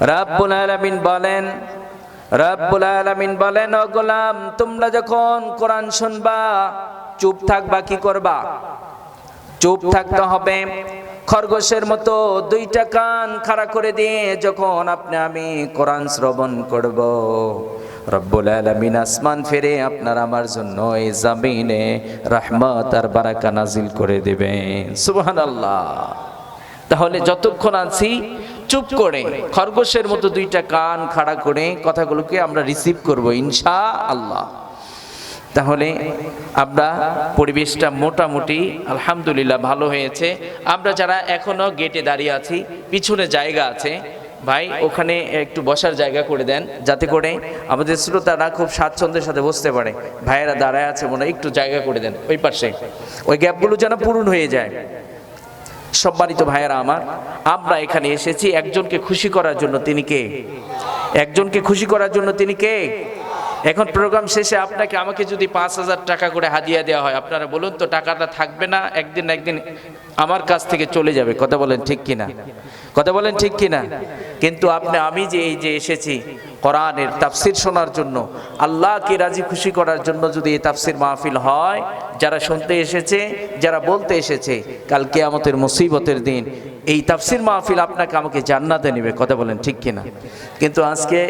রাব্বুল আলামিন বলেন, রাব্বুল আলামিন বলেন, ও গোলাম, তোমরা যখন কোরআন শুনবা, চুপ থাকবা কি করবা? চুপ থাকতে হবে। খরগোশের মতো দুইটা কান খাড়া করে দিয়ে যখন আপনি, আমি কোরআন শ্রবণ করব, রব্বুল আলামিন আসমান ফিরে আপনার আমার জন্য এই জামিনে রহমত আর বারাকা নাজিল করে দেবেন। সুবহানাল্লাহ। তাহলে যতক্ষণ আছি চুপ করে, খরগোশের মতো দুইটা কান খাড়া করে কথাগুলোকে আমরা রিসিভ করব ইনশা আল্লাহ তাহলে আমরা পরিবেশটা মোটামুটি, আলহামদুলিল্লাহ, ভালো হয়েছে। আমরা যারা এখনও গেটে দাঁড়িয়ে আছি, পিছনে জায়গা আছে, ভাই, ওখানে একটু বসার জায়গা করে দেন, যাতে করে আমাদের শ্রোতারা খুব স্বাচ্ছন্দ্যের সাথে বসতে পারে। ভাইয়েরা দাঁড়ায় আছে মনে একটু জায়গা করে দেন, ওই পাশে। ওই গ্যাপগুলো যেন পূরণ হয়ে যায়। সম্মানিত ভাইয়েরা আমার, আমরা এখানে এসেছি একজনকে খুশি করার জন্য তিনি কে? একজনকে খুশি করার জন্য তিনি কে? এখন প্রোগ্রাম শেষে আপনাকে, আমাকে যদি পাঁচ হাজার টাকা করে হাদিয়া দেওয়া হয়, আপনারা বলুন তো টাকাটা থাকবে না, একদিন একদিন আমার কাছ থেকে চলে যাবে, কথা বলেন ঠিক কিনা? কথা বলেন ঠিক কিনা? কিন্তু আপনি, আমি যে এই যে এসেছি কোরআনের তাফসির শোনার জন্য, আল্লাহকে রাজি খুশি করার জন্য যদি এই তাফসির মাহফিল হয়, যারা শুনতে এসেছে, যারা বলতে এসেছে, কাল কেয়ামতের মুসিবতের দিন, এই তাফসির মাহফিল আপনাকে আমাকে জান্নাতে নেবে, কথা বলেন ঠিক কিনা? কিন্তু আজকে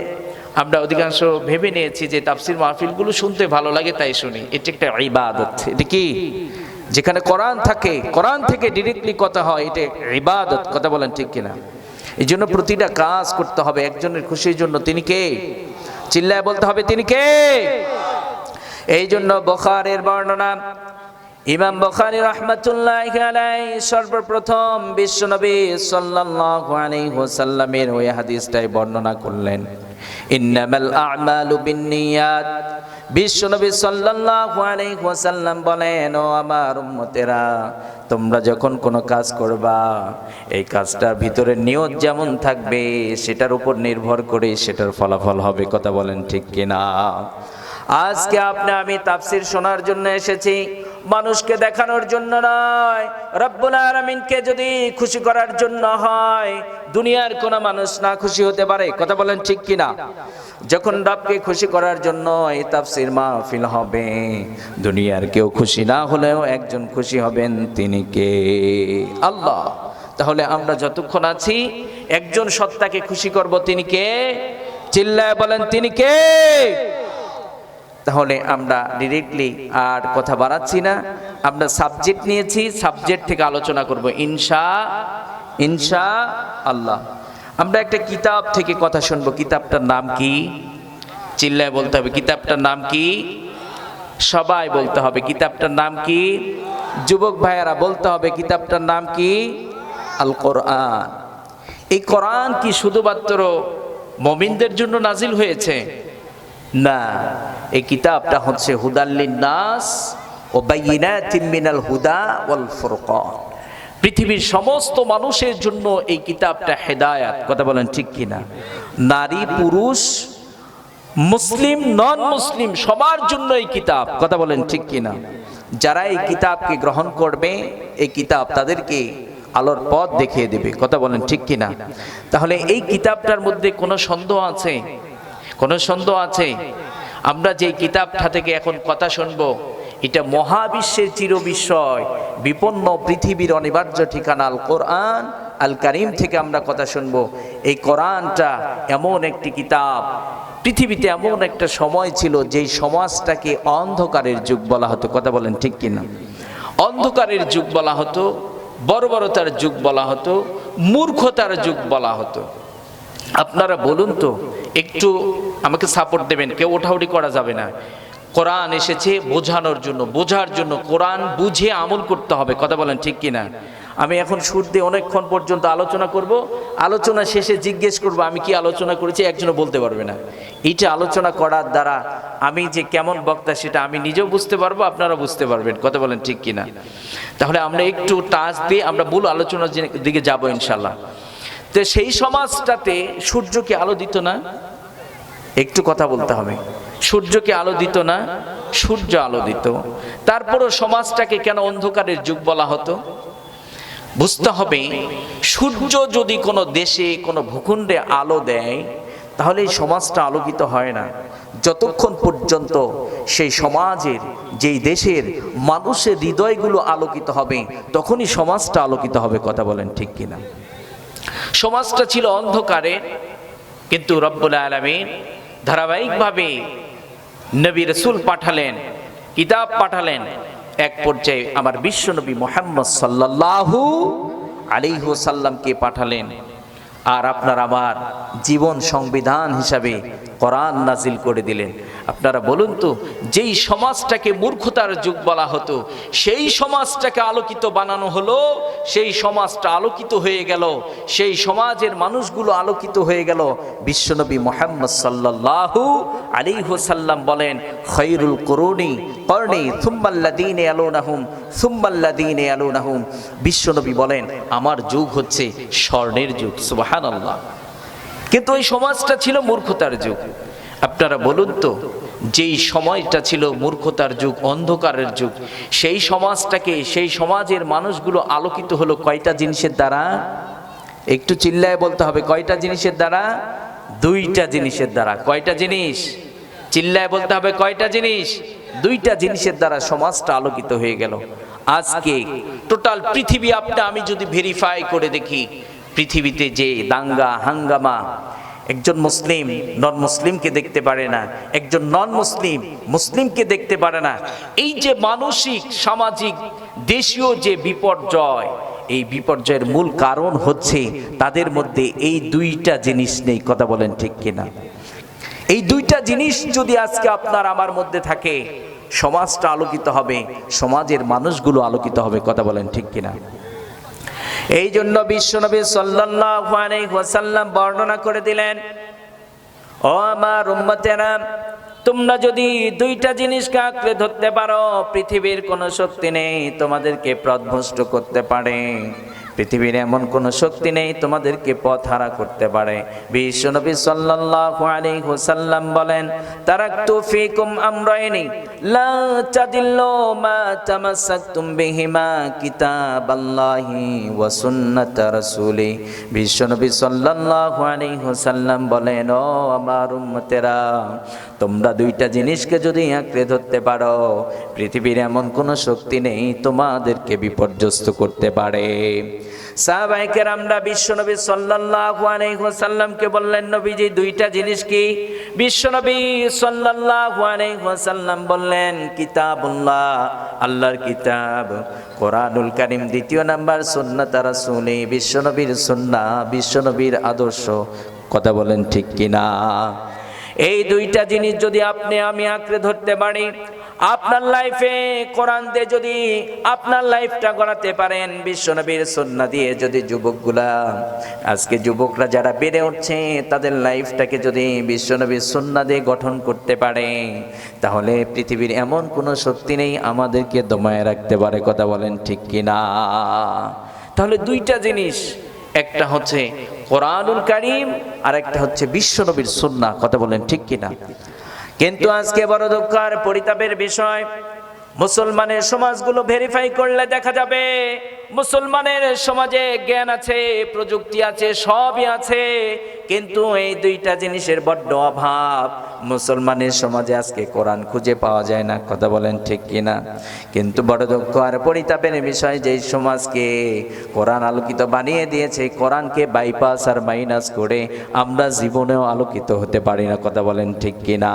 আমরা অধিকাংশ ভেবে নিয়েছি যে তাফসির মাহফিলগুলো শুনতে ভালো লাগে, তাই শুনি। এটা একটা ইবাদত। এটা কি? যেখানে কোরআন থাকে, কোরআন থেকে ডিরেক্টলি কথা হয়, এটা ইবাদত, কথা বলেন ঠিক কিনা? এই জন্য প্রতিটা কাজ করতে হবে একজনের খুশির জন্য। তিনি কে? চিল্লায় বলতে হবে, তিনি কে? এই জন্য বখারের বর্ণনা, ইমাম বখারি রহমতুল্লাহ আলাই সর্বপ্রথম বিশ্বনবী সাল্লাল্লাহু আলাইহি ওয়াসাল্লামের ওই হাদিসটাই বর্ণনা করলেন। ইন্নামাল আ'মালু বিন্নিয়াত বিশ্বনবী সাল্লাল্লাহু আলাইহি ওয়াসাল্লাম বলেন, ও আমার উম্মতেরা, তোমরা যখন কোনো কাজ করবা, এই কাজটার ভিতরে নিয়ত যেমন থাকবে, সেটার উপর নির্ভর করে সেটার ফলাফল হবে। কথা বলেন ঠিক কিনা? আজকে আপনি, আমি তাফসির শোনার জন্য এসেছি। মানুষকে দেখানোর জন্য নয়, রব্বুল আলামিনকে যদি খুশি করার জন্য হয়, দুনিয়ার কোন মানুষ না খুশি হতে পারে। কথা বলেন ঠিক কিনা? যখন রবকে খুশি করার জন্য এই তাফসির মাহফিল হবে, দুনিয়ার কেউ খুশি না হলেও একজন খুশি হবেন তিনি কে? আল্লাহ। তাহলে আমরা যতক্ষণ আছি, একজন সত্তাকে খুশি করব তিনি কে? চিল্লায় বলেন, তিনি কে? তাহলে আমরা ডিরেক্টলি আর কথা বাড়াচ্ছি না। আমরা সাবজেক্ট নিয়েছি সাবজেক্ট থেকে আলোচনা করব, ইনশা ইনশা আল্লাহ। আমরা একটা কিতাব থেকে কথা শুনব। কিতাবটার নাম কি? চিল্লায় বলতে হবে। কিতাবটার নাম কি? সবাই বলতে হবে। কিতাবটার নাম কি? যুবক ভাইয়ারা বলতে হবে। কিতাবটার নাম কি? আল কোরআন। এই কোরআন কি শুধুমাত্র মমিনদের জন্য নাজিল হয়েছে? না। এই কিতাবটা হচ্ছে হুদাল্লিন নাস ও বাইনাতিন মিনাল হুদা ওয়াল ফুরকান। পৃথিবীর সমস্ত মানুষের জন্য এই কিতাবটা হেদায়াত। কথা বলেন ঠিক কিনা? নারী, পুরুষ, মুসলিম নন মুসলিম সবার জন্য এই কিতাব। কথা বলেন ঠিক কিনা? যারা এই কিতাবকে গ্রহণ করবে, এই কিতাব তাদেরকে আলোর পথ দেখিয়ে দেবে। কথা বলেন ঠিক কিনা? তাহলে এই কিতাবটার মধ্যে কোনো সন্দেহ আছে? কোনো সন্দেহ আছে? আমরা যে কিতাবটা থেকে এখন কথা শুনব এটা মহাবিশ্বের চির বিষয় বিপন্ন পৃথিবীর অনিবার্য ঠিকানা আল কোরআন। আল কারিম থেকে আমরা কথা শুনব। এই কোরআনটা এমন একটি কিতাব, পৃথিবীতে এমন একটা সময় ছিল যেই সমাজটাকে অন্ধকারের যুগ বলা হতো। কথা বলেন ঠিক কিনা? অন্ধকারের যুগ বলা হতো, বর্বরতার যুগ বলা হতো, মূর্খতার যুগ বলা হতো। আপনারা বলুন তো, একটু আমাকে সাপোর্ট দেবেন, কেউ ওঠাউঠি করা যাবে না। কোরআন এসেছে বোঝানোর জন্য, বোঝার জন্য কোরআন বুঝে আমল করতে হবে, কথা বলেন ঠিক কিনা? আমি এখন সুর দিয়ে অনেকক্ষণ পর্যন্ত আলোচনা করব, আলোচনা শেষে জিজ্ঞেস করব, আমি কি আলোচনা করেছি, একজনও বলতে পারবে না। এইটা আলোচনা করার দ্বারা আমি যে কেমন বক্তা সেটা আমি নিজেও বুঝতে পারব আপনারা বুঝতে পারবেন, কথা বলেন ঠিক কিনা? তাহলে আমরা একটু টাচ দিয়ে আমরা মূল আলোচনার দিকে যাব ইনশাল্লাহ তো সেই সমাজটাতে সূর্যকে আলো দিত না? একটু কথা বলতে হবে। সূর্যকে আলো দিত না, সূর্য আলো দিত। তারপরও সমাজটাকে কেন অন্ধকারের যুগ বলা হতো? বুঝতে হবে, সূর্য যদি কোনো দেশে, কোনো ভূখণ্ডে আলো দেয়, তাহলে এই সমাজটা আলোকিত হয় না। যতক্ষণ পর্যন্ত সেই সমাজের, যেই দেশের মানুষের হৃদয়গুলো আলোকিত হবে, তখনই সমাজটা আলোকিত হবে, কথা বলেন ঠিক কিনা। সমাজটা ছিল অন্ধকারে, কিন্তু রব্বুল আলমিন ধারাবাহিকভাবে নবী রসুল পাঠালেন, কিতাব পাঠালেন। এক পর্যায়ে আমার বিশ্বনবী মোহাম্মদ সাল্লাল্লাহু আলাইহু সাল্লামকে পাঠালেন। আর আপনার আমার জীবন সংবিধান হিসাবে কোরআন নাজিল করে দিলেন। আপনারা বলুন তো, যেই সমাজটাকে মূর্খতার যুগ বলা হতো, সেই সমাজটাকে আলোকিত বানানো হলো, সেই সমাজটা আলোকিত হয়ে গেল, সেই সমাজের মানুষগুলো আলোকিত হয়ে গেল। বিশ্বনবী মোহাম্মদ সাল্লাল্লাহু আলাইহি সাল্লাম বলেন খৈরুল করুণী কর্ণী থুম্মাল্লাদিনে আলোনাহুম থুম্মাল্লাদিনে আলোনাহুম বিশ্বনবী বলেন, আমার যুগ হচ্ছে স্বর্ণের যুগ, সুবহানাল্লাহ। কিন্তু ওই সমাজটা ছিল মূর্খতার যুগ। আপনারা বলুন তো, যেই সময়টা ছিল মূর্খতার যুগ, অন্ধকারের যুগ, সেই সমাজটাকে, সেই সমাজের মানুষগুলো আলোকিত হলো কয়টা জিনিসের দ্বারা? একটু চিল্লায় বলতে হবে, কয়টা জিনিসের দ্বারা? দুইটা জিনিসের দ্বারা। কয়টা জিনিস? চিল্লায় বলতে হবে, কয়টা জিনিস? দুইটা জিনিসের দ্বারা সমাজটা আলোকিত হয়ে গেল। আজকে টোটাল পৃথিবী আপনি আমি যদি ভেরিফাই করে দেখি, পৃথিবীতে যে দাঙ্গা, হাঙ্গামা একজন মুসলিম নন মুসলিমকে দেখতে পারে না, একজন নন মুসলিম মুসলিমকে দেখতে পারে না। এই যে মানসিক, সামাজিক, দেশীয় যে বিপর্যয়, এই বিপর্যয়ের মূল কারণ হচ্ছে তাদের মধ্যে এই দুইটা জিনিস নেই, কথা বলেন ঠিক কিনা? এই দুইটা জিনিস যদি আজকে আপনার আমার মধ্যে থাকে, সমাজটা আলোকিত হবে, সমাজের মানুষগুলো আলোকিত হবে, কথা বলেন ঠিক কিনা? এই জন্য বিশ্বনবী সাল্লাল্লাহু আলাইহি বর্ণনা করে দিলেন, ও আমার উম্মতেরা, তোমরা যদি দুইটা জিনিসকে আঁকড়ে ধরতে পারো, পৃথিবীর কোনো শক্তি নেই তোমাদেরকে প্রধ্বস্ত করতে পারে। পৃথিবীর এমন কোনো শক্তি নেই তোমাদেরকে পথ হারা করতে পারে। বিশ্বনবী সাল্লাল্লাহু আলাইহি ওয়াসাল্লাম বলেন, তারাকতু ফীকুম আমরাইনি, লা তাদিল্লু মা তামাসসাকতুম বিহিমা কিতাবাল্লাহি ওয়া সুন্নাত রাসূলি। বিশ্বনবী সাল্লাল্লাহু আলাইহি ওয়াসাল্লাম বলেন, ও আমার উম্মতেরা, তোমরা দুইটা জিনিসকে যদি আঁকড়ে ধরতে পারো, পৃথিবীর এমন কোনো শক্তি নেই তোমাদেরকে বিপর্যস্ত করতে পারে। সাহাবাহিকের আমরা বিশ্বনবী সাল্লাল্লাহু আলাইহি ওয়াসাল্লামকে বললেন, নবীজি, দুইটা জিনিস কি? বিশ্বনবী সাল্লাল্লাহু আলাইহি বললেন, কিতাবুল্লাহ, আল্লাহর কিতাব, কোরআনুল কারীম, দ্বিতীয় নাম্বার সুন্নাত রাসূলি, বিশ্বনবীর সুন্নাহ, বিশ্বনবীর আদর্শ। কথা বলেন ঠিক কিনা? এই দুইটা জিনিস যদি আপনি আমি আঁকড়ে ধরতে পারি, আপনার লাইফে কোরআন দিয়ে যদি আপনার লাইফটা গড়াতে পারেন, বিশ্বনবীর সন্না দিয়ে যদি যুবকগুলা, আজকে যুবকরা যারা বেড়ে উঠছে, তাদের লাইফটাকে যদি বিশ্বনবীর সন্না দিয়ে গঠন করতে পারে, তাহলে পৃথিবীর এমন কোনো শক্তি নেই আমাদেরকে দমায় রাখতে পারে, কথা বলেন ঠিক কিনা? তাহলে দুইটা জিনিস, একটা হচ্ছে কোরআনুল কারিম আর একটা হচ্ছে বিশ্বনবীর সুন্নাহ, কথা বলেন ঠিক কিনা? কিন্তু আজকে বড় দুঃখ আর পরিতাপের বিষয় মুসলমানের সমাজগুলো ভেরিফাই করলে দেখা যাবে মুসলমানের সমাজে জ্ঞান আছে, প্রযুক্তি আছে, সবই আছে। কিন্তু এই দুইটা জিনিসের বড্ড অভাব। মুসলমানের সমাজে আজকে কোরআন খুঁজে পাওয়া যায় না, কথা বলেন ঠিক কিনা? কিন্তু বড় দক্ষ আর পরিতাপের বিষয় যে সমাজকে কোরআন আলোকিত বানিয়ে দিয়েছে, কোরআনকে বাইপাস আর মাইনাস করে আমরা জীবনেও আলোকিত হতে পারি না, কথা বলেন ঠিক কিনা?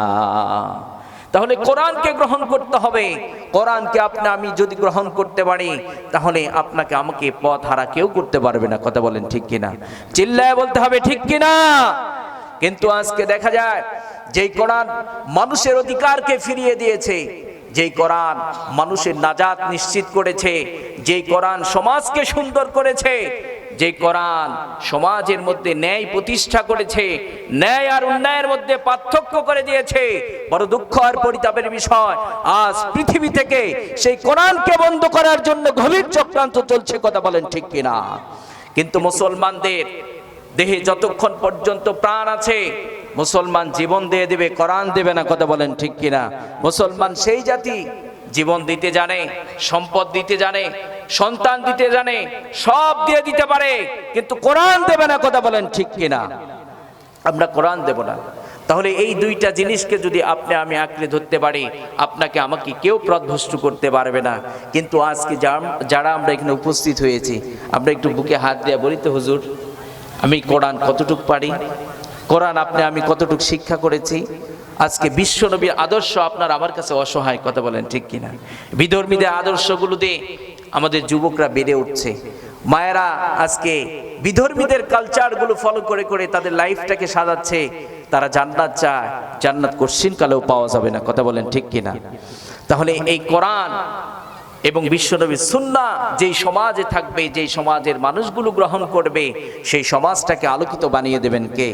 তাহলে কোরআনকে গ্রহণ করতে হবে। কোরআনকে আপনি, আমি যদি গ্রহণ করতে পারি, তাহলে আপনাকে আমাকে পথ হারা কেউ করতে পারবে না। কথা বলেন ঠিক কিনা? চিল্লায় বলতে হবে ঠিক কিনা? কিন্তু আজকে দেখা যায়, যেই কোরআন মানুষের অধিকারকে ফিরিয়ে দিয়েছে, যেই কোরআন মানুষের নাজাত নিশ্চিত করেছে, যেই কোরআন সমাজকে সুন্দর করেছে যে কোরআন সমাজের মধ্যে ন্যায় প্রতিষ্ঠা করেছে, ন্যায় আর উন্নয়নের মধ্যে পার্থক্য করে দিয়েছে, বড় দুঃখ আর পরিতাপের বিষয়। আজ পৃথিবী থেকে সেই কোরআনকে বন্ধ করার জন্য গভীর চক্রান্ত চলছে, কথা বলেন ঠিক কিনা? কিন্তু মুসলমানদের দেহে যতক্ষণ পর্যন্ত প্রাণ আছে, মুসলমান জীবন দিয়ে দেবে, কোরআন দেবে না, কথা বলেন ঠিক কিনা? মুসলমান সেই জাতি জীবন দিতে জানে, সম্পদ দিতে জানে, সন্তান দিতে জানে, সব দিয়ে দিতে পারে, কিন্তু কোরআন দেবে না কথা বলেন ঠিক কিনা? আমরা কোরআন দেব না। তাহলে এই দুইটা জিনিসকে যদি আপনি আমি আঁকড়ে ধরতে পারি, আপনাকে আমাকে কেউ প্রধ্বস্ত করতে পারবে না। কিন্তু আজকে যারা আমরা এখানে উপস্থিত হয়েছি, আমরা একটু বুকে হাত দিয়ে বলি তো, হুজুর, আমি কোরআন কতটুক পারি? কোরআন আপনি আমি কতটুক শিক্ষা করেছি? আজকে বিশ্বনবীর আদর্শ আপনার আমার কাছে অসহায়, কথা বলেন ঠিক কিনা? বিধর্মীদের আদর্শগুলো দিয়ে আমাদের যুবকরা বেড়ে উঠছে। মায়েরা আজকে বিধর্মীদের কালচারগুলো ফলো করে করে তাদের লাইফটাকে সাজাচ্ছে। তারা জান্নাত চায়, জান্নাত কোশ্চিন কালেও পাওয়া যাবে না, কথা বলেন ঠিক কিনা? তাহলে এই কোরআন এবং বিশ্বনবীর সুন্না যেই সমাজে থাকবে, যেই সমাজের মানুষগুলো গ্রহণ করবে, সেই সমাজটাকে আলোকিত বানিয়ে দেবেন কে?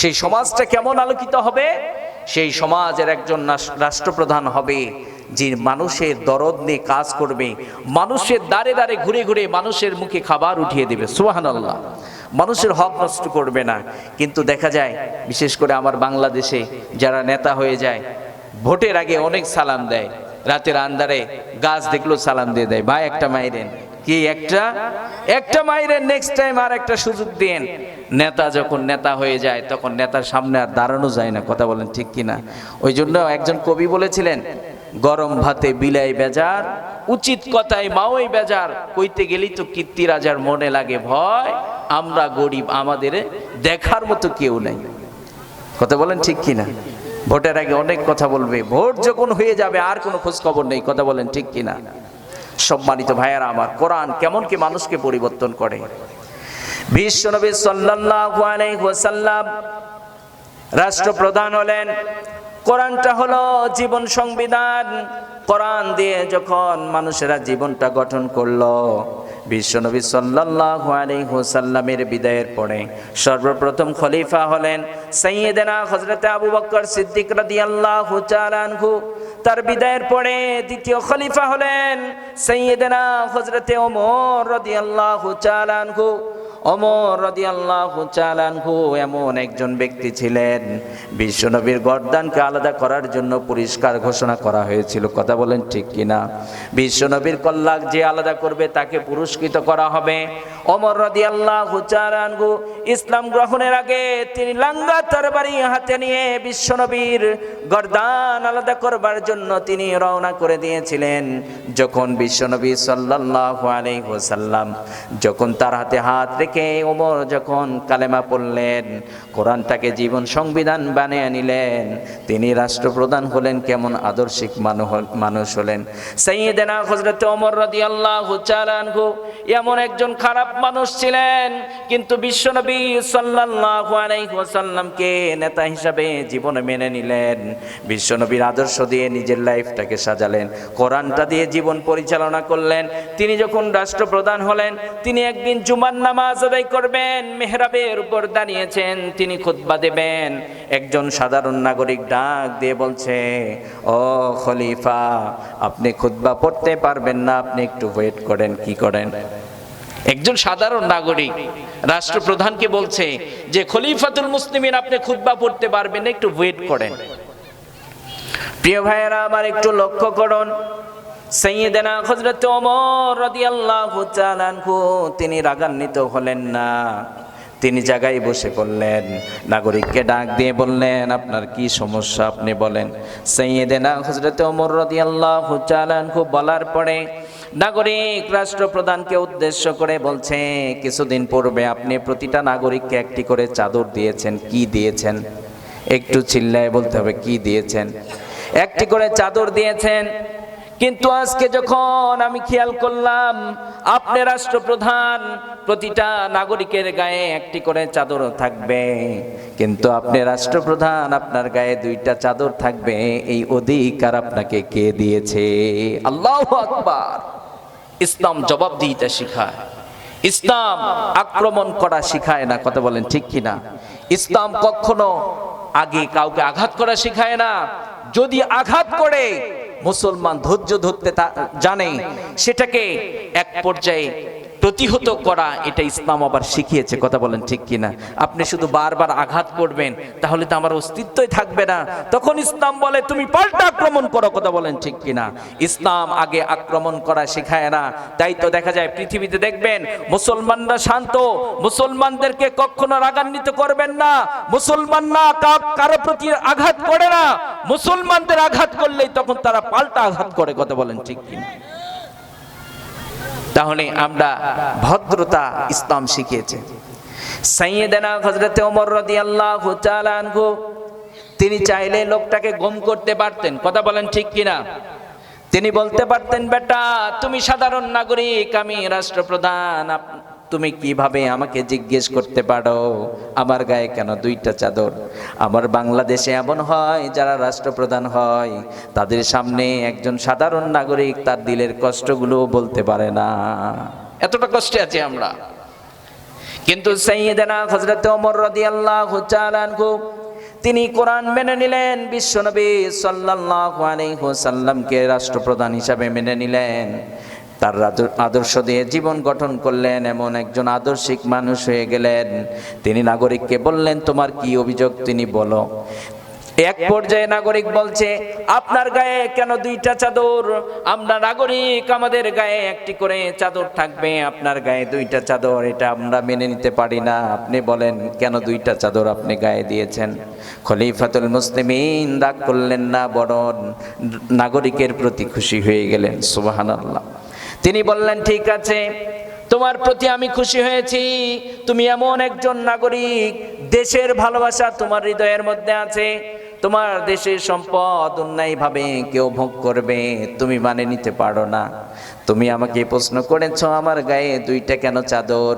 সেই সমাজটা কেমন আলোকিত হবে? সেই সমাজের একজন রাষ্ট্রপ্রধান হবে যে মানুষের দরদ নিয়ে কাজ করবে, মানুষের দাঁড়ে দাঁড়ে ঘুরে ঘুরে মানুষের মুখে খাবার উঠিয়ে দেবে সুহান আল্লাহ মানুষের হক নষ্ট করবে না। কিন্তু দেখা যায়, বিশেষ করে আমার বাংলাদেশে যারা নেতা হয়ে যায়, ভোটের আগে অনেক সালাম দেয়, রাতের আন্দারে গাছ দেখল সালাম দিয়ে দেয়, ভাই একটা মাইরেন। কি একটা? একটা মাইরেন নেক্সট টাইম আর একটা সুযোগ দেন নেতা যখন নেতা হয়ে যায়, তখন নেতার সামনে আর দাঁড়ানো যায় না, কথা বলেন ঠিক কিনা ওই জন্য একজন কবি বলেছিলেন, গরম ভাতে বিলাই বেজার, উচিত কথায় মাওই বেজার, কইতে গেলি তো কীর্তি রাজার মনে লাগে ভয়, আমরা গরিব, আমাদের দেখার মতো কেউ নাই। কথা বলেন ঠিক কিনা ভোটের আগে অনেক কথা বলবে, ভোট যখন হয়ে যাবে, আর কোনো খোঁজ খবর নেই, কথা বলেন ঠিক কিনা সম্মানিত ভাইয়ারা আমার কোরআন কেমন কি মানুষকে পরিবর্তন করে? বিশ্বনবী সাল্লাল্লাহু আলাইহি ওয়াসাল্লাম রাষ্ট্রপ্রধান হলেন। কোরআনটা হলো জীবন সংবিধান। কোরআন দিয়ে যখন মানুষেরা জীবনটা গঠন করল বিশ্বনবী সাল্লাল্লাহু আলাইহি ওয়াসাল্লামের বিদায়ের পরে সর্বপ্রথম খলিফা হলেন সাইয়েদেনা হযরতে আবু বকর সিদ্দিক রাদিয়াল্লাহু তাআলা আনহু। তার বিদায়ের পরে দ্বিতীয় খলিফা হলেন সাইয়েদেনা হযরতে ওমর রাদিয়াল্লাহু তাআলা আনহু। অমর রাদিয়াল্লাহু তাআলা আনহু এমন একজন ব্যক্তি ছিলেন, বিশ্বনবীর গর্দানকে আলাদা করার জন্য পুরস্কার ঘোষণা করা হয়েছিল। কথা বলেন ঠিক কিনা? বিশ্বনবীর কল্যাণ যে আলাদা করবে, তাকে পুরস্কৃত করা হবে। অমর তাআলা আনহু ইসলাম গ্রহণের আগে তিনি লাঙ্গা তরবারি হাতে নিয়ে বিশ্বনবীর গরদান আলাদা করবার জন্য তিনি রওনা করে দিয়েছিলেন। যখন বিশ্বনবী সাল্লাল্লাহু আলাইহি যখন তার হাতে হাত রেখে ওমর যখন কালেমা পড়লেন কোরআনটাকে জীবন সংবিধান বানিয়ে নিলেন। তিনি রাষ্ট্রপ্রধান হলেন, কেমন আদর্শিক মানুষ হলেন। সাইয়েদেনা হযরত ওমর রাদিয়াল্লাহু তাআলা আনহু এমন একজন খারাপ মানুষ ছিলেন, কিন্তু বিশ্বনবী ওয়াসাল্লামকে নেতা হিসাবে জীবনে মেনে নিলেন। বিশ্বনবীর আদর্শ দিয়ে নিজের লাইফটাকে সাজালেন, কোরআনটা দিয়ে জীবন পরিচালনা করলেন। তিনি যখন রাষ্ট্রপ্রধান হলেন, তিনি একদিন জুমার নামাজ আদায় করবেন, মেহরাবের উপর দাঁড়িয়েছেন, তিনি খুতবা দেবেন। একজন সাধারণ নাগরিক ডাক দিয়ে বলছে, ও খলিফা, আপনি খুতবা পড়তে পারবেন না, আপনি একটু ওয়েট করেন, কি করেন? একজন সাধারণ নাগরিক, রাষ্ট্রপ্রধানকে বলছে যে, খলিফাতুল মুসলিমিন, আপনি খুতবা পড়তে পারবেন, একটু ওয়েট করেন। প্রিয় ভাইয়েরা, আমার একটু লক্ষ্য করুন। সৈয়দনা হযরত ওমর রাদিয়াল্লাহু তাআলা তিনি রাগান্বিত হলেন না। তিনি জায়গায় বসে পড়লেন, নাগরিককে ডাক দিয়ে বললেন, আপনার কি সমস্যা? আপনি বলেন, সৈয়দনা হযরত ওমর রাদিয়াল্লাহু তাআলা বলার পরে নাগরিক রাষ্ট্রপ্রধানকে উদ্দেশ্য করে বলছে, কিছুদিন পূর্বে আপনি প্রতিটা নাগরিককে একটি করে চাদর দিয়েছেন। কি দিয়েছেন? একটু চিল্লায় বলতে হবে, কি দিয়েছেন? একটি করে চাদর দিয়েছেন। কিন্তু আজকে যখন আমি খেয়াল করলাম, আপনি রাষ্ট্রপ্রধান, প্রতিটা নাগরিকের গায়ে একটি করে চাদর থাকবে। কিন্তু আপনি রাষ্ট্রপ্রধান, আপনার গায়ে দুইটা চাদর থাকবে। এই অধিকার আপনাকে কে দিয়েছে? আল্লাহ আকবার। ইসলাম জবাব দিতে শিখায়। ইসলাম আক্রমণ করা শিখায় না, কথা বলেন ঠিক কিনা? ইসলাম কখনো আগে কাউকে আঘাত করা শিখায় না। যদি আঘাত করে, মুসলমান ধৈর্য ধরতে জানে, সেটাকে এক পর্যায়ে প্রতিহত করা এটা ইসলাম আবার শিখিয়েছে, কথা বলেন ঠিক কিনা? আপনি শুধু বারবার আঘাত করবেন, তাহলে তো আমার অস্তিত্বই থাকবে না। তখন ইসলাম বলে, তুমি পাল্টা আক্রমণ করো, কথা বলেন ঠিক কিনা? ইসলাম আগে আক্রমণ করা শেখায় না। তাই তো দেখা যায়, পৃথিবীতে দেখবেন, মুসলমানরা শান্ত, মুসলমানদেরকে কখনো রাগান্বিত করবেন না। মুসলমান না কারও প্রতি আঘাত করে না। মুসলমানদের আঘাত করলেই তখন তারা পাল্টা আঘাত করে, কথা বলেন ঠিক কিনা? তাহলে আমরা ভদ্রতা ইসলাম শিখিয়েছে। সাইয়েদেনা হজরতে ওমর রদি আল্লাহ তিনি চাইলে লোকটাকে গম করতে পারতেন। কথা বলেন ঠিক কিনা? তিনি বলতে পারতেন, বেটা, তুমি সাধারণ নাগরিক, আমি রাষ্ট্রপ্রধান তুমি কীভাবে আমাকে জিজ্ঞেস করতে পারো? আমার গায়ে কেন দুইটা চাদর? আমার বাংলাদেশে এমন হয়, যারা রাষ্ট্রপ্রধান হয়, তাদের সামনে একজন সাধারণ নাগরিক তার দিলের কষ্টগুলো বলতে পারে না। এতটা কষ্টে আছি আমরা। কিন্তু সাইয়েদেনা হযরত ওমর রাদিয়াল্লাহু তাআলা আনহু, তিনি কোরআন মেনে নিলেন, বিশ্বনবী সাল্লাল্লাহু আলাইহি ওয়াসাল্লামকে রাষ্ট্রপ্রধান হিসাবে মেনে নিলেন। তার আদর্শ দিয়ে জীবন গঠন করলেন, এমন একজন আদর্শিক মানুষ হয়ে গেলেন। তিনি নাগরিককে বললেন, তোমার কি অভিযোগ? তিনি বলো, এক পর্যায়ে নাগরিক বলছে, আপনার গায়ে কেন দুইটা চাদর? আমরা নাগরিক, আমাদের গায়ে একটি করে চাদর থাকবে, আপনার গায়ে দুইটা চাদর, এটা আমরা মেনে নিতে পারি না। আপনি বলেন, কেন দুইটা চাদর আপনি গায়ে দিয়েছেন? খলিফাতুল মুসলিমিন রাগ করলেন না, বরং নাগরিকের প্রতি খুশি হয়ে গেলেন, সুবহানাল্লাহ। তিনি বললেন, ঠিক আছে, তোমার প্রতি আমি খুশি হয়েছি। তুমি এমন একজন নাগরিক, দেশের ভালোবাসা তোমার হৃদয়ের মধ্যে আছে। তোমার দেশের সম্পদ অন্যায়ভাবে কেউ ভোগ করবে, তুমি মানে নিতে পারো না। তুমি আমাকে প্রশ্ন করেছ, আমার গায়ে দুইটা কেন চাদর?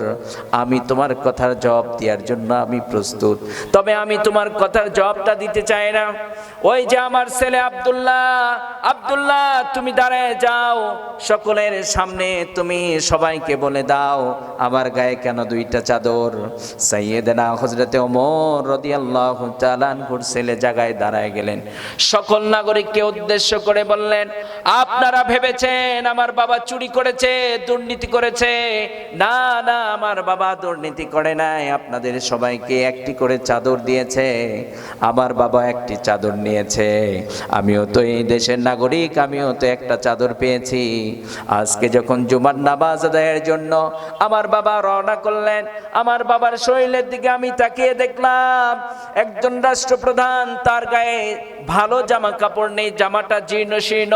আমি তোমার কথার জবাব দেওয়ার জন্য আমি প্রস্তুত। তবে আমি তোমার কথার জবাবটা দিতে চাই না। ওই যে আমার ছেলে আব্দুল্লাহ আব্দুল্লাহ, তুমি দাঁড়ায় যাও। সকলের সামনে তুমি সবাইকে বলে দাও, আমার গায়ে কেন দুইটা চাদর? সাইয়েদেনা হজরতে ওমর রাদিয়াল্লাহু তাআলা আনহুর ছেলে জায়গায় দাঁড়ায় গেলেন। সকল নাগরিককে উদ্দেশ্য করে বললেন, আপনারা ভেবেছেন আমার বাবা চুরি করেছে, দুর্নীতি করেছে? না না, আমার বাবা দুর্নীতি করে নাই। আপনাদের সবাইকে একটি করে চাদর দিয়েছে। আমার বাবা একটি চাদর নিয়েছে। আমিও তো এই দেশের নাগরিক, আমিও তো একটা চাদর পেয়েছি। আজকে যখন জুমার নামাজ আদায়ের জন্য আমার বাবা রওনা করলেন, আমার বাবার শরীরের দিকে আমি তাকিয়ে দেখলাম, একজন রাষ্ট্রপ্রধান তার গায়ে ভালো জামা কাপড় নেই, জামাটা জীর্ণ শীর্ণ।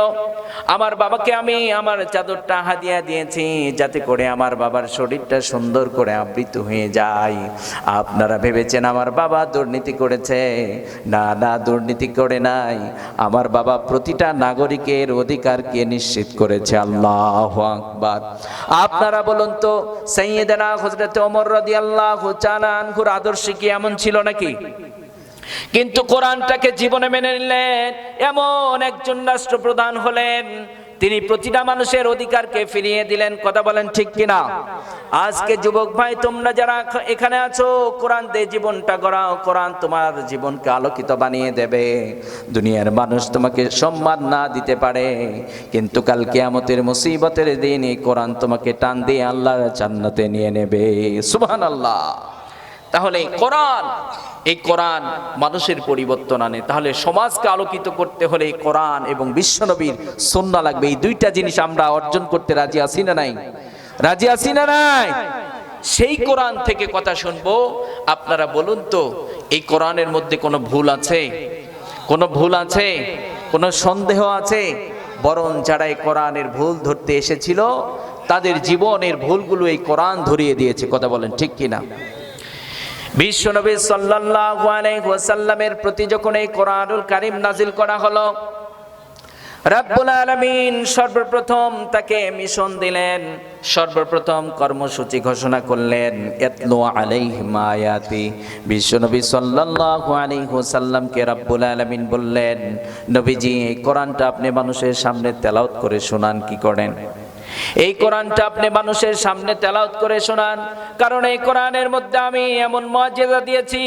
আমার বাবাকে আমি আমার চাদরটা হাদিয়া দিয়েছি যাতে করে আমার বাবার শরীরটা সুন্দর করে আবৃত হয়ে যায়। আপনারা ভেবেছেন আমার বাবা দুর্নীতি করেছে? না না, দুর্নীতি করে নাই। আমার বাবা প্রতিটা নাগরিকের অধিকারকে নিশ্চিত করেছে। আল্লাহ আকবার। আপনারা বলুন তো সৈয়দনা হজরত ওমর রাদিয়াল্লাহু তাআলা আনহুর আদর্শ কি এমন ছিল নাকি? কিন্তু কোরআনটাকে জীবনে মেনে নিলেন। এমন একজন রাষ্ট্রপ্রধান হলেন। তিনি প্রতিটা মানুষের অধিকারকে ফিরিয়ে দিলেন। কথা বলেন ঠিক কিনা? আজকে যুবক ভাই, তোমরা যারা এখানে আছো, কোরআন দিয়ে জীবনটা গড়াও। কোরআন তোমার জীবনকে আলোকিত বানিয়ে দেবে। দুনিয়ার মানুষ তোমাকে সম্মান না দিতে পারে। কিন্তু কাল কিয়ামতের মুসিবতের দিন কোরআন তোমাকে টান দিয়ে আল্লাহর জান্নাতে নিয়ে নেবে। সুবহানাল্লাহ। তাহলে কোরআন, এই কোরআন মানুষের পরিবর্তন আনে। তাহলে সমাজকে আলোকিত করতে হলে কোরআন এবং বিশ্বনবীর সন্না লাগবে। এই দুইটা জিনিস আমরা অর্জন করতে রাজি আছি না নাই? রাজি আছি না নাই? সেই কোরআন থেকে কথা শুনব। আপনারা বলুন তো, এই কোরআনের মধ্যে কোনো ভুল আছে? কোনো ভুল আছে? কোনো সন্দেহ আছে? বরং যারা এই কোরআনের ভুল ধরতে এসেছিল, তাদের জীবনের ভুলগুলো এই কোরআন ধরিয়ে দিয়েছে। কথা বলেন ঠিক কিনা? বিশ্বনবী সাল্লাল্লাহু আলাইহি ওয়াসাল্লামের প্রতি যখন এই কোরআনুল কারীম নাজিল করা হলো, রাব্বুল আলামিন সর্বপ্রথম তাকে মিশন দিলেন, সর্বপ্রথম কর্মসূচি ঘোষণা করলেন, ইয়াতলু আলাইহিম আয়াতি। বিশ্বনবী সাল্লাল্লাহু আলাইহি ওয়াসাল্লামকে রাব্বুল আলামিন বললেন, নবীজি, এই কোরআনটা আপনি মানুষের সামনে তেলাওয়াত করে শোনান, কি করেন? এই কোরআনটা আপনি মানুষের সামনে তেলাওত করে শোনান। কারণ এই কোরআনের মধ্যে আমি এমন মর্যাদা দিয়েছি,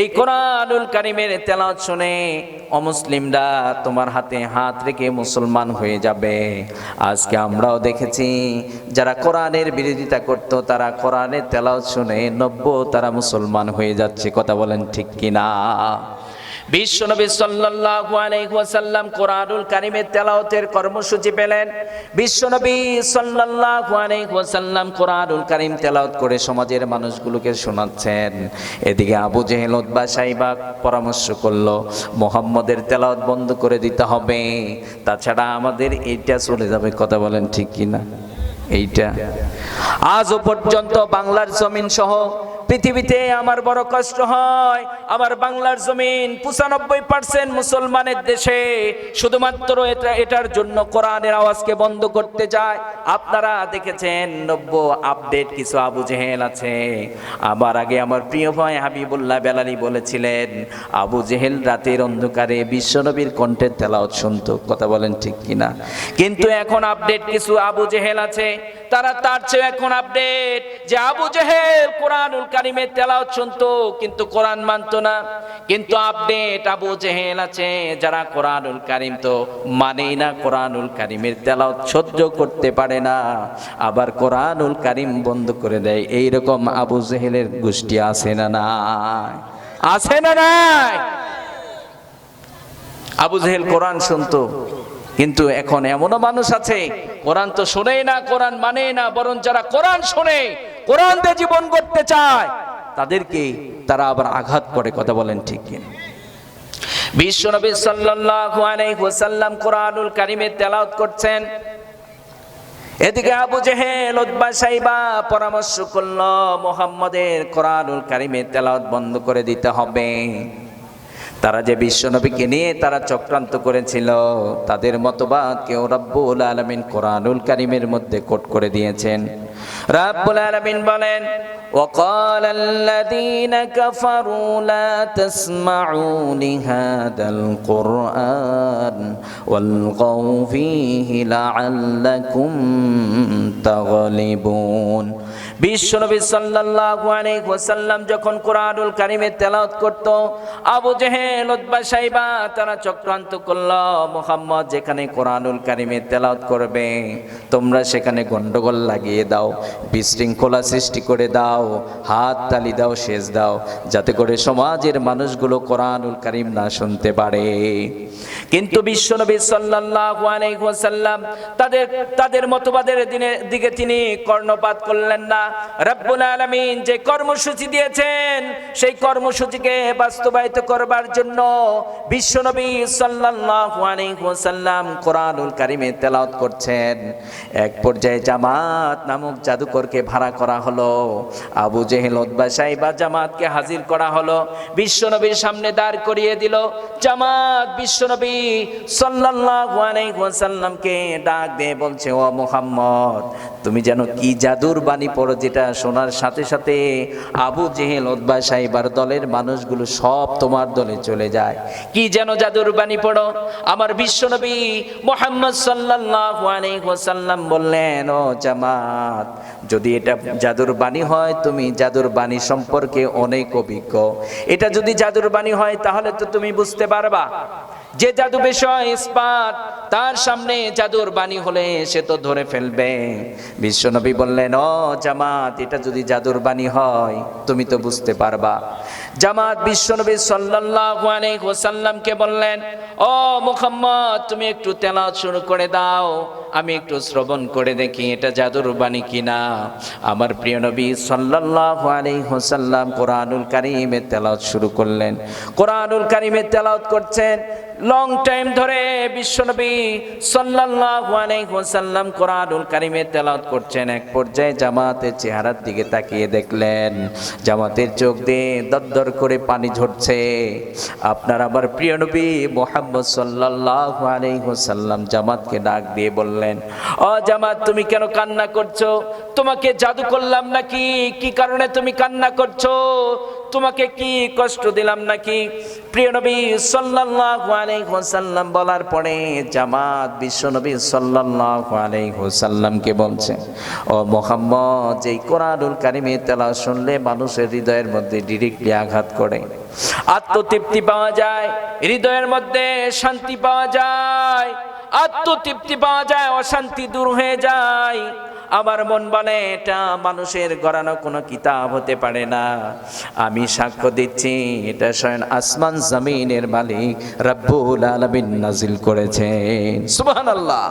এই কোরআনুল কারিমের তেলাওত শুনে অমুসলিমরা তোমার হাতে হাত রেখে মুসলমান হয়ে যাবে। আজকে আমরাও দেখেছি, যারা কোরআনের বিরোধিতা করত, তারা কোরআনের তেলাওত শুনে নব্য তারা মুসলমান হয়ে যাচ্ছে। কথা বলেন ঠিক কিনা? বিশ্বনবী সাল্লাল্লাহু আলাইহি ওয়াসাল্লাম কোরআনুল কারিমের তেলাওয়াতের কর্মসূচি পেলেন। বিশ্বনবী সাল্লাল্লাহু আলাইহি ওয়াসাল্লাম কোরআনুল কারিম তেলাওয়াত করে সমাজের মানুষগুলোকে শোনাচ্ছেন। এদিকে আবু জেহেল উতবা সাইবা পরামর্শ করল, মোহাম্মদের তেলাওয়াত বন্ধ করে দিতে হবে। তাছাড়া আমাদের এটা চলে যাবে। কথা বলেন ঠিক কিনা? এইটা। আজও পর্যন্ত বাংলার জমিন সহ পৃথিবীতে আমার বড় কষ্ট হয়, আমার বাংলার জমিন পঁচানব্বই পার্সেন্ট মুসলমানের দেশে। শুধুমাত্র এটা, এটার জন্য কোরআনের আওয়াজকে বন্ধ করতে যায় আপনারা দেখেছেন নব্য আপডেট, কিছু আবু জেহেল আছে। আবার আগে আমার প্রিয় ভাই হাবিবুল্লাহ বেলালি বলেছিলেন, আবু জেহেল রাতের অন্ধকারে বিশ্বনবীর কণ্ঠের তেলাওত শুনতো। কথা বলেন ঠিক কিনা? কিন্তু এখন আপডেট, কিছু আবু জেহেল আছে। তারা তার চেয়ে এখন আপডেট যে আবু জেহেল কোরআনুল কারিমের তেলাওত শুনতো, কিন্তু কোরআন মানতো না। কিন্তু আপডেট আবু জেহেল আছে, যারা কোরআনুল কারিম তো মানেই না, কোরআনুল কারিমের তেলাওত সহ্য করতে পারে না। আবার কোরআনুল কারিম বন্ধ করে দেয় এই রকম আবু জেহেলের গোষ্ঠী আছে না নাই? আছে না নাই? আবু জেহেল কোরআন শুনতো। কিন্তু এখন এমনও মানুষ আছে, কোরআন তো শোনেই না, কোরআন মানে না, বরং যারা কোরআন শোনে, কোরআন দিয়ে জীবন করতে চায়, তাদেরকে তারা আবার আঘাত করে, কথা বলেন ঠিক কিনা। বিশ্বনবী সাল্লাল্লাহু আলাইহি ওয়াসাল্লাম কোরআনুল কারিমে তেলাওয়াত করছেন। এদিকে আবু জেহেল, উতবা সাইবা পরামর্শ করল, মোহাম্মদের কোরআনুল কারিমে তেলাওয়াত বন্ধ করে দিতে হবে। তারা যে বিশ্বনবীকে নিয়ে তারা চক্রান্ত করেছিল তাদের মতবাদ কেউ রব্বুল আলমিন কোরআনুল কারিমের মধ্যে কোট করে দিয়েছেন রাব্বুল আলমিন বলেন وقال الذين كفروا لا تسمعوا لهذا القرآن والغوا فيه لعلكم تغلبون বিশ্বনবী সাল্লাল্লাহু আলাইহি ওয়াসাল্লাম যখন কোরআনুল কারিমে তেলাওয়াত করত, আবু জেহেল, উতবা সাইবা, তারা চক্রান্ত করল, মুহাম্মদ, যেখানে কোরআনুল কারিমে তেলাওয়াত করবে, তোমরা সেখানে গন্ডগোল লাগিয়ে দাও, বিশৃঙ্খলা সৃষ্টি করে দাও, হাত তালি দাও শেষ দাও, যাতে করে সমাজের মানুষগুলো কোরআনুল কারিম না শুনতে পারে। কিন্তু বিশ্বনবী সাল্লাল্লাহু আলাইহি ওয়াসাল্লাম তাদের তাদের মতবাদের দিনে, দিকে তিনি কর্ণপাত করলেন না। রব্বুল যে কর্মসূচি দিয়েছেন, সেই কর্মসূচিকে বাস্তবায়িত করবার জন্য বিশ্বনবী কোরআনুল কারিমে করছেন। এক পর্যায়ে জামাত নামক জাদুকরকে ভাড়া করা হলো, আবু জেহেল, উতবা সাইবা জামাতকে হাজির করা হলো, বিশ্বনবীর সামনে দাঁড় করিয়ে দিল। জামাত বিশ্বনবী সাল্লাল্লাহু আলাইহি ওয়াসাল্লামকে ডাক দিয়ে বলছে, ও মুহাম্মদ তুমি যেন কি জাদুর বাণী পড়ো যেটা শোনার সাথে সাথে আবু জেহেল, উতবা সাইবার দলের মানুষগুলো সব তোমার দলে চলে যায়। কি যেন জাদুর বাণী পড়ো? আমার বিশ্বনবী মোহাম্মদ আলাইহি ওয়াসাল্লাম বললেন, ও জামাত, যদি এটা জাদুর বাণী হয়, তুমি জাদুর বাণী সম্পর্কে অনেক অভিজ্ঞ। এটা যদি জাদুর বাণী হয়, তাহলে তো তুমি বুঝতে পারবা যে জাদু বিষয় ইস্পাত। তার সামনে জাদুর বাণী হলে সে তো ধরে ফেলবে। বিশ্বনবী বললেন, ও জামাত, এটা যদি জাদুর বাণী হয়, তুমি তো বুঝতে পারবা। জামাত বিশ্বনবী সাল্লাল্লাহু আলাইহি ওয়াসাল্লামকে বললেন, ও মুহাম্মদ, তুমি একটু তেলাওয়াত শুরু করে দাও, আমি একটু শ্রবণ করে দেখি, এটা জাদুর বাণী কিনা? আমার প্রিয় নবী সাল্লাল্লাহু আলাইহি ওয়াসাল্লাম কোরআনুল কারীমে তেলাওয়াত শুরু করলেন। কোরআনুল কারীমে তেলাওয়াত করছেন লং টাইম ধরে বিশ্বনবী সাল্লাল্লাহু আলাইহি ওয়াসাল্লাম কোরআনুল কারীমে তেলাওয়াত করছেন। এক পর্যায়ে জামাতের চেহারার দিকে তাকিয়ে দেখলেন, জামাতের চোখ দিয়ে করে পানি ঝরছে। আপনার প্রিয় নবী সাল্লাল্লাহু আলাইহি ওয়াসাল্লাম জামাতকে ডাক দিয়ে বললেন, ও জামাত, তুমি কেন কান্না করছ? তোমাকে জাদু করলাম নাকি? কি কারণে তুমি কান্না করছ? তোমাকে কি কষ্ট দিলাম নাকি? প্রিয় নবী সাল্লাল্লাহু আলাইহি ওয়াসাল্লাম বলার পরে জামাত বিশ্বনবী সাল্লাল্লাহু আলাইহি ওয়াসাল্লামকে বলছে, ও মোহাম্মদ, যেই কোরআনুল কারিমে তেলা শুনলে মানুষের হৃদয়ের মধ্যে ডিরেক্টলি আঘাত করে। আত্মতৃপ্তি পাওয়া যায়, হৃদয়ের মধ্যে শান্তি পাওয়া যায়। আত্মতৃপ্তি পাওয়া যায়, অশান্তি দূর হয়ে যায়। আমার মন বলে, এটা মানুষের গড়ানো কোনো কিতাব হতে পারে না। আমি সাক্ষ্য দিচ্ছি, এটা স্বয়ং আসমান জমিনের মালিক রব্বুল আলমিন নাজিল করেছেন। সুবহানাল্লাহ।